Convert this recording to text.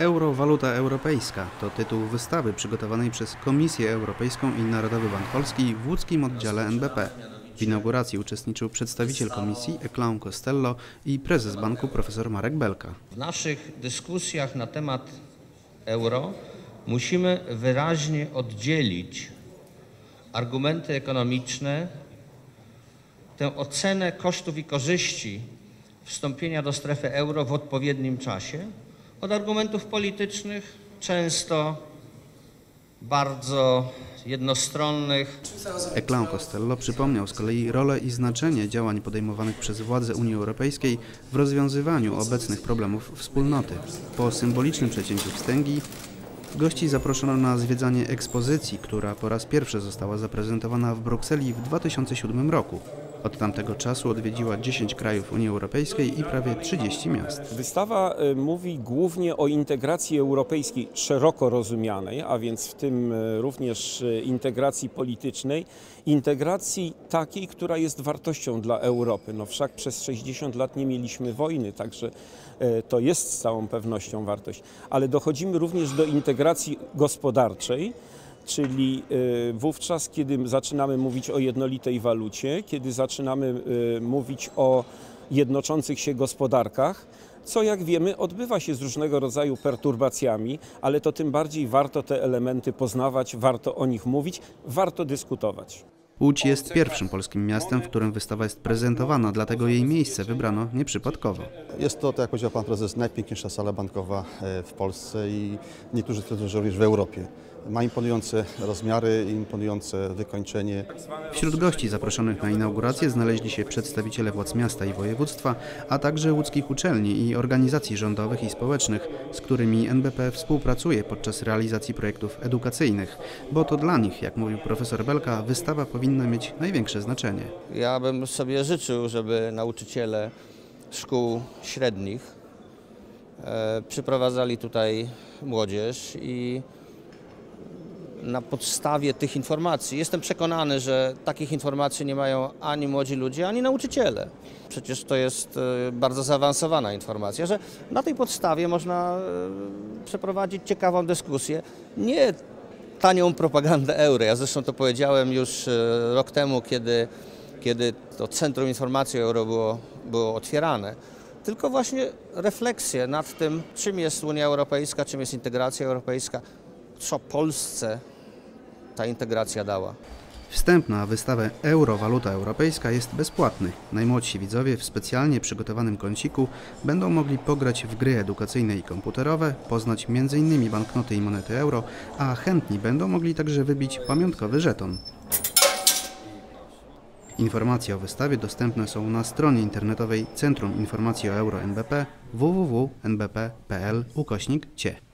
Euro waluta europejska to tytuł wystawy przygotowanej przez Komisję Europejską i Narodowy Bank Polski w łódzkim oddziale NBP. W inauguracji uczestniczył przedstawiciel komisji Eclaun Costello i prezes banku profesor Marek Belka. W naszych dyskusjach na temat euro musimy wyraźnie oddzielić argumenty ekonomiczne, tę ocenę kosztów i korzyści wstąpienia do strefy euro w odpowiednim czasie od argumentów politycznych, często bardzo jednostronnych, Eclaun Costello przypomniał z kolei rolę i znaczenie działań podejmowanych przez władze Unii Europejskiej w rozwiązywaniu obecnych problemów wspólnoty. Po symbolicznym przecięciu wstęgi gości zaproszono na zwiedzanie ekspozycji, która po raz pierwszy została zaprezentowana w Brukseli w 2007 roku. Od tamtego czasu odwiedziła 10 krajów Unii Europejskiej i prawie 30 miast. Wystawa y, mówi głównie o integracji europejskiej szeroko rozumianej, a więc w tym y, również y, integracji politycznej, integracji takiej, która jest wartością dla Europy. No wszak przez 60 lat nie mieliśmy wojny, także to jest z całą pewnością wartość, ale dochodzimy również do integracji gospodarczej czyli wówczas, kiedy zaczynamy mówić o jednolitej walucie, kiedy zaczynamy mówić o jednoczących się gospodarkach, co jak wiemy odbywa się z różnego rodzaju perturbacjami, ale to tym bardziej warto te elementy poznawać, warto o nich mówić, warto dyskutować. Łódź jest pierwszym polskim miastem, w którym wystawa jest prezentowana, dlatego jej miejsce wybrano nieprzypadkowo. Jest to, tak jak powiedział Pan Prezes, najpiękniejsza sala bankowa w Polsce i niektórzy twierdzą, że również w Europie. Ma imponujące rozmiary, imponujące wykończenie. Wśród gości zaproszonych na inaugurację znaleźli się przedstawiciele władz miasta i województwa, a także łódzkich uczelni i organizacji rządowych i społecznych, z którymi NBP współpracuje podczas realizacji projektów edukacyjnych, bo to dla nich, jak mówił profesor Belka, wystawa powinna mieć największe znaczenie. Ja bym sobie życzył, żeby nauczyciele szkół średnich e, przyprowadzali tutaj młodzież i na podstawie tych informacji. Jestem przekonany, że takich informacji nie mają ani młodzi ludzie, ani nauczyciele. Przecież to jest e, bardzo zaawansowana informacja, że na tej podstawie można e, przeprowadzić ciekawą dyskusję. Nie tanią propagandę euro. Ja zresztą to powiedziałem już e, rok temu, kiedy, kiedy to Centrum Informacji Euro było, było otwierane. Tylko właśnie refleksję nad tym, czym jest Unia Europejska, czym jest integracja europejska, co Polsce ta integracja dała. Wstęp na wystawę Eurowaluta Europejska jest bezpłatny. Najmłodsi widzowie w specjalnie przygotowanym kąciku będą mogli pograć w gry edukacyjne i komputerowe, poznać m.in. banknoty i monety euro, a chętni będą mogli także wybić pamiątkowy żeton. Informacje o wystawie dostępne są na stronie internetowej Centrum Informacji o Euro NBP www.nbp.pl ukośnik CIE.